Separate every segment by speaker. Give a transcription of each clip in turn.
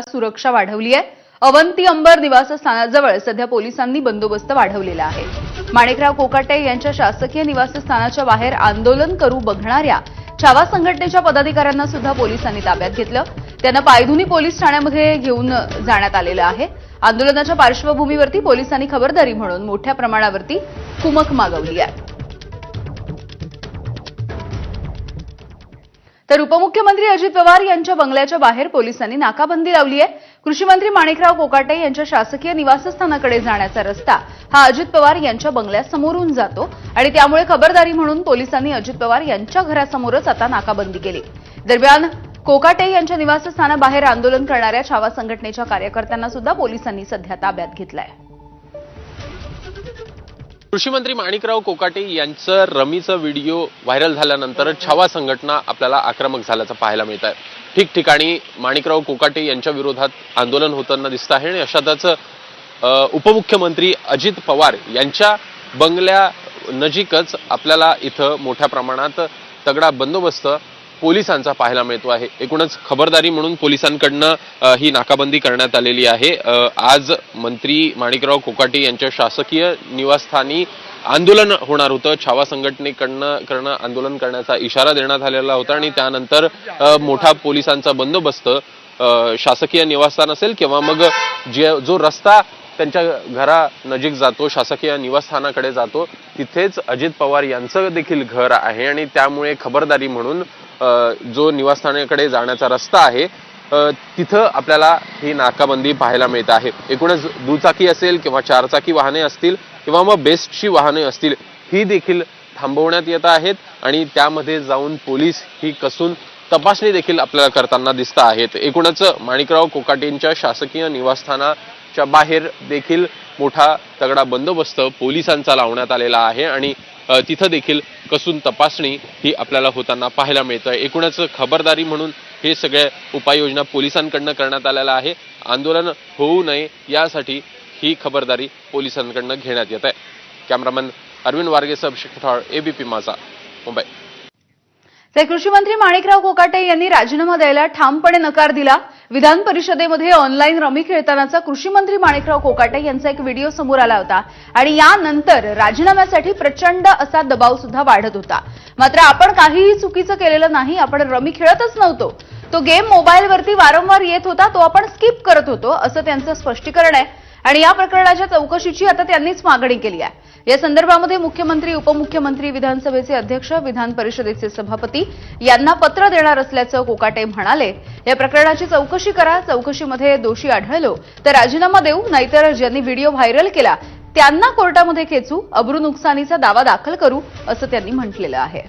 Speaker 1: सुरक्षा वाढवली आहे. अवंती अंबर निवासस्थानाजवळ सध्या पोलिसांनी बंदोबस्त वाढवलेला आहे. माणिकराव कोकाटे यांच्या शासकीय निवासस्थानाच्या बाहेर आंदोलन करू बघणाऱ्या छावा संघटनेच्या पदाधिकाऱ्यांना सुद्धा पोलिसांनी ताब्यात घेतलं. त्यांना पायधुनी पोलीस ठाण्यामध्ये घेऊन जाण्यात आलेलं आहे. आंदोलनाच्या पार्श्वभूमीवरती पोलिसांनी खबरदारी म्हणून मोठ्या प्रमाणावरती कुमक मागवली आहे. तर उपमुख्यमंत्री अजित पवार यांच्या बंगल्याच्या बाहेर पोलिसांनी नाकाबंदी लावली आहे. कृषी मंत्री माणिकराव कोकाटे यांच्या शासकीय निवासस्थानाकडे जाण्याचा रस्ता हा अजित पवार यांच्या बंगल्यासमोरून जातो आणि त्यामुळे खबरदारी म्हणून पोलिसांनी अजित पवार यांच्या घरासमोरच आता नाकाबंदी केली. दरम्यान कोकाटे यांच्या निवासस्थानाबाहेर आंदोलन करणाऱ्या छावा संघटनेच्या कार्यकर्त्यांना सुद्धा पोलिसांनी सध्या ताब्यात घेतलंय.
Speaker 2: कृषी मंत्री माणिकराव कोकाटे यांचं रमीचं व्हिडिओ व्हायरल झाल्यानंतर छावा संघटना आपल्याला आक्रमक झाल्याचं पाहायला मिळत आहे ठिकठिकाणी माणिकराव कोकाटे यांच्या विरोधात आंदोलन होताना दिसत आहे आणि अशातच उपमुख्यमंत्री अजित पवार यांच्या बंगल्या नजीकच आपल्याला इथं मोठ्या प्रमाणात तगडा बंदोबस्त पोलिसांचा पाहायला मिळतो आहे. एकूणच खबरदारी म्हणून पोलिसांकडनं ही नाकाबंदी करण्यात आलेली आहे. आज मंत्री माणिकराव कोकाटे यांच्या शासकीय निवासस्थानी आंदोलन होणार होतं. छावा संघटनेकडनं करणं आंदोलन करण्याचा इशारा देण्यात आलेला होता आणि त्यानंतर मोठा पोलिसांचा बंदोबस्त शासकीय निवासस्थान असेल किंवा मग जे जो रस्ता त्यांच्या घरा नजीक जातो शासकीय निवासस्थानाकडे जातो तिथेच अजित पवार यांचं देखील घर आहे आणि त्यामुळे खबरदारी म्हणून जो निवासस्थानाकडे जाण्याचा रस्ता आहे तिथं आपल्याला ही नाकाबंदी पाहायला मिळत आहे. एकूणच दुचाकी असेल किंवा चारचाकी वाहने असतील किंवा मग बेस्टची वाहने असतील ही देखील थांबवण्यात येत आहेत आणि त्यामध्ये जाऊन पोलीस ही कसून तपासणी देखील आपल्याला करताना दिसत आहेत. एकूणच माणिकराव कोकाटेंच्या शासकीय निवासस्थानाच्या बाहेर देखील मोठा तगडा बंदोबस्त पोलिसांचा लावण्यात आलेला आहे आणि तिथं देखील कसून तपासणी ही आपल्याला होताना पाहायला मिळतं एकूणच खबरदारी म्हणून हे सगळ्या उपाययोजना पोलिसांकडनं करण्यात आलेल्या आहे. आंदोलन होऊ नये यासाठी ही खबरदारी पोलिसांकडनं घेण्यात येत आहे. कॅमेरामन अरविंद वारगेसह अभिषेक बी एबीपी माझा मुंबई.
Speaker 1: तर कृषी मंत्री माणिकराव कोकाटे यांनी राजीनामा द्यायला ठामपणे नकार दिला. विधान परिषदेमध्ये ऑनलाईन रमी खेळतानाचा कृषी मंत्री माणिकराव कोकाटे यांचा एक व्हिडिओ समोर आला होता. आणि यानंतर राजीनाम्यासाठी प्रचंड असा दबाव सुद्धा वाढत होता. मात्र आपण काहीही चुकीचं केलेलं नाही आपण रमी खेळतच नव्हतो. तो गेम मोबाईलवरती वारंवार येत होता तो आपण स्किप करत होतो असं त्यांचं स्पष्टीकरण आहे. आणि या प्रकरणाच्या चौकशीची आता त्यांनीच मागणी केली आहे. या संदर्भामध्ये मुख्यमंत्री उपमुख्यमंत्री विधानसभेचे अध्यक्ष विधान परिषदेचे सभापती यांना पत्र देणार असल्याचं कोकाटे म्हणाले. या प्रकरणाची चौकशी करा. चौकशीमध्ये दोषी आढळलो तर राजीनामा देऊ. नाहीतर ज्यांनी व्हिडिओ व्हायरल केला त्यांना कोर्टामध्ये खेचू अब्रू नुकसानीचा दावा दाखल करू असं त्यांनी म्हटलेलं आहे.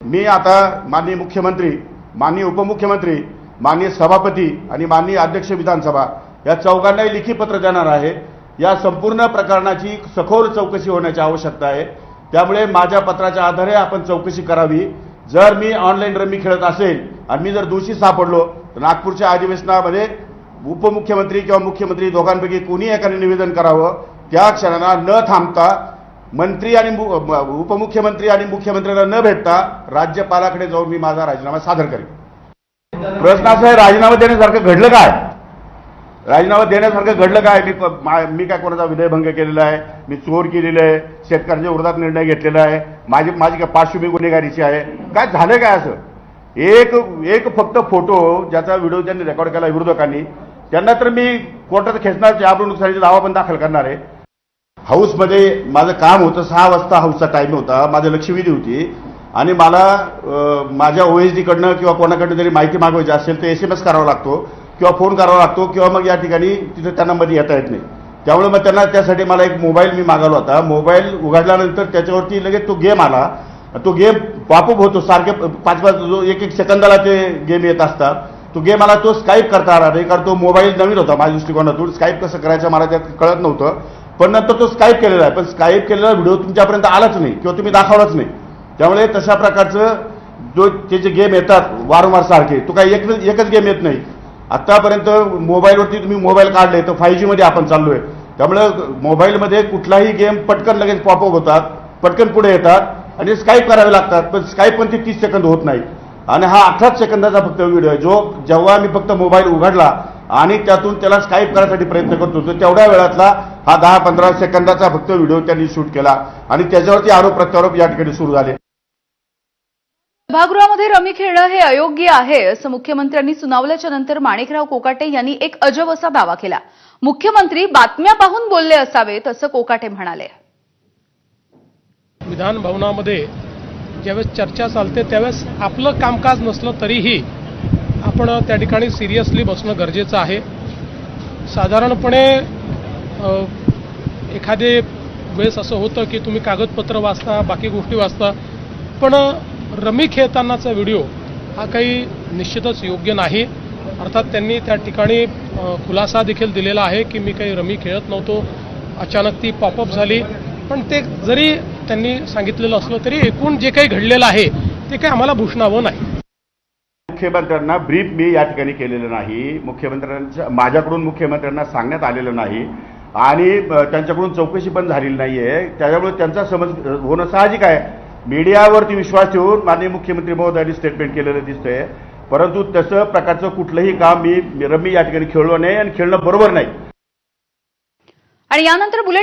Speaker 3: मी आता माननीय मुख्यमंत्री माननीय उपमुख्यमंत्री माननीय सभापती आणि माननीय अध्यक्ष विधानसभा या चौघांनाही लिखी पत्र देणार आहे. या संपूर्ण प्रकरणाची सखोल चौकशी होण्याची आवश्यकता आहे. त्यामुळे माझ्या पत्राच्या आधारे आपण चौकशी करावी. जर मी ऑनलाईन रमी खेळत असेल आणि मी जर दोषी सापडलो तर नागपूरच्या अधिवेशनामध्ये उपमुख्यमंत्री किंवा मुख्यमंत्री दोघांपैकी कोणी एकाने निवेदन करावं. त्या क्षणाला न थांबता मंत्री आणि उपमुख्यमंत्री आणि मुख्यमंत्र्यांना न भेटता राज्यपालाकडे जाऊन मी माझा राजीनामा सादर करेन. प्रश्न असा आहे राजीनामा देण्यासारखं घडलं काय? राजीनामा देण्यासारखं घडलं काय? मी मा- मी काय कोणाचा विनयभंग केलेला आहे? मी चोर केलेलं आहे? शेतकऱ्यांच्या विरोधात निर्णय घेतलेला आहे? माझी माझी काय पार्श्वभूमी गुन्हेगारीची आहे? काय झालं काय असं? एक एक फक्त फोटो ज्याचा व्हिडिओ त्यांनी रेकॉर्ड केला विरोधकांनी त्यांना तर मी कोर्टात खेचणार यावरून नुकसानीचा दावा पण दाखल करणार आहे. हाऊसमध्ये माझं काम होतं सहा वाजता हाऊसचा टाईम होता माझं लक्षवेधी होती. आणि मला माझ्या ओ एस डीकडनं किंवा कोणाकडनं जरी माहिती मागवायची असेल तर एस एम एस करावा लागतो. किंवा फोन करावा लागतो किंवा मग या ठिकाणी तिथे त्यांना मध्ये येता येत नाही. त्यामुळे मग त्यांना त्यासाठी मला एक मोबाईल मी मागवला होता. मोबाईल उघडल्यानंतर त्याच्यावरती लगेच तो गेम आला. तो गेम पॉपअप होतो. सारखे पाच पाच जो एक एक सेकंदाला ते गेम येत असतात. तो गेम मला तो स्काईप करता आला नाही. कारण तो मोबाईल नवीन होता माझ्या दृष्टिकोनातून. स्काईप कसं करायचं मला त्यात कळत नव्हतं. पण नंतर तो स्काईप केलेला आहे. पण स्काईप केलेला व्हिडिओ तुमच्यापर्यंत आलाच नाही किंवा तुम्ही दाखवलाच नाही. त्यामुळे तशा प्रकारचं जो ते जे गेम येतात वारंवार सारखे तो काही एक एकच गेम येत नाही. आतापर्यंत मोबाईलवरती तुम्ही मोबाईल काढले तर फाय जीमध्ये आपण चाललोय. त्यामुळे मोबाईलमध्ये कुठलाही गेम पटकन लगेच पॉपअप होतात पटकन पुढे येतात आणि स्काईप करावे लागतात पण स्काईप पण ती तीस सेकंद होत नाही. आणि हा अठराच सेकंदाचा फक्त व्हिडिओ आहे जो जेव्हा मी फक्त मोबाईल उघडला आणि त्यातून त्याला स्काईप करण्यासाठी प्रयत्न करतो तर तेवढ्या वेळातला हा दहा पंधरा सेकंदाचा फक्त व्हिडिओ त्यांनी शूट केला. आणि त्याच्यावरती आरोप प्रत्यारोप या ठिकाणी सुरू झाले.
Speaker 1: सभागृहामध्ये रमी खेळणं हे अयोग्य आहे असं मुख्यमंत्र्यांनी सुनावल्याच्या नंतर माणिकराव कोकाटे यांनी एक अजब असा दावा केला. मुख्यमंत्री बातम्या पाहून बोलले असावेत असं कोकाटे म्हणाले.
Speaker 4: विधान भवनामध्ये ज्यावेळेस चर्चा चालते त्यावेळेस आपलं कामकाज नसलं तरीही आपण त्या ठिकाणी सिरियसली बसणं गरजेचं आहे. साधारणपणे एखादे वेळेस असं होतं की तुम्ही कागदपत्र वाचता बाकी गोष्टी वाचता पण रमी खेळतानाचा व्हिडिओ हा काही निश्चितच योग्य नाही. अर्थात त्यांनी त्या ठिकाणी खुलासा देखील दिलेला आहे की मी काही रमी खेळत नव्हतो. अचानक ती पॉपअप झाली. पण ते जरी त्यांनी सांगितलेलं असलं तरी एकूण जे काही घडलेलं आहे ते काही आम्हाला भूषणावं नाही.
Speaker 3: मुख्यमंत्र्यांना ब्रीफ मी या ठिकाणी केलेलं नाही. मुख्यमंत्र्यांच्या माझ्याकडून मुख्यमंत्र्यांना सांगण्यात आलेलं नाही. आणि त्यांच्याकडून चौकशी पण झालेली नाही आहे त्याच्यामुळे त्यांचा समज होणं साहजिक आहे. मीडियावरती विश्वास ठेवून माननीय मुख्यमंत्री महोदयांनी स्टेटमेंट केलेलं दिसतंय. परंतु तसं प्रकारचं कुठलंही काम मी रमी या ठिकाणी खेळलो नाही आणि खेळणं बरोबर नाही.
Speaker 1: आणि यानंतर बुलेट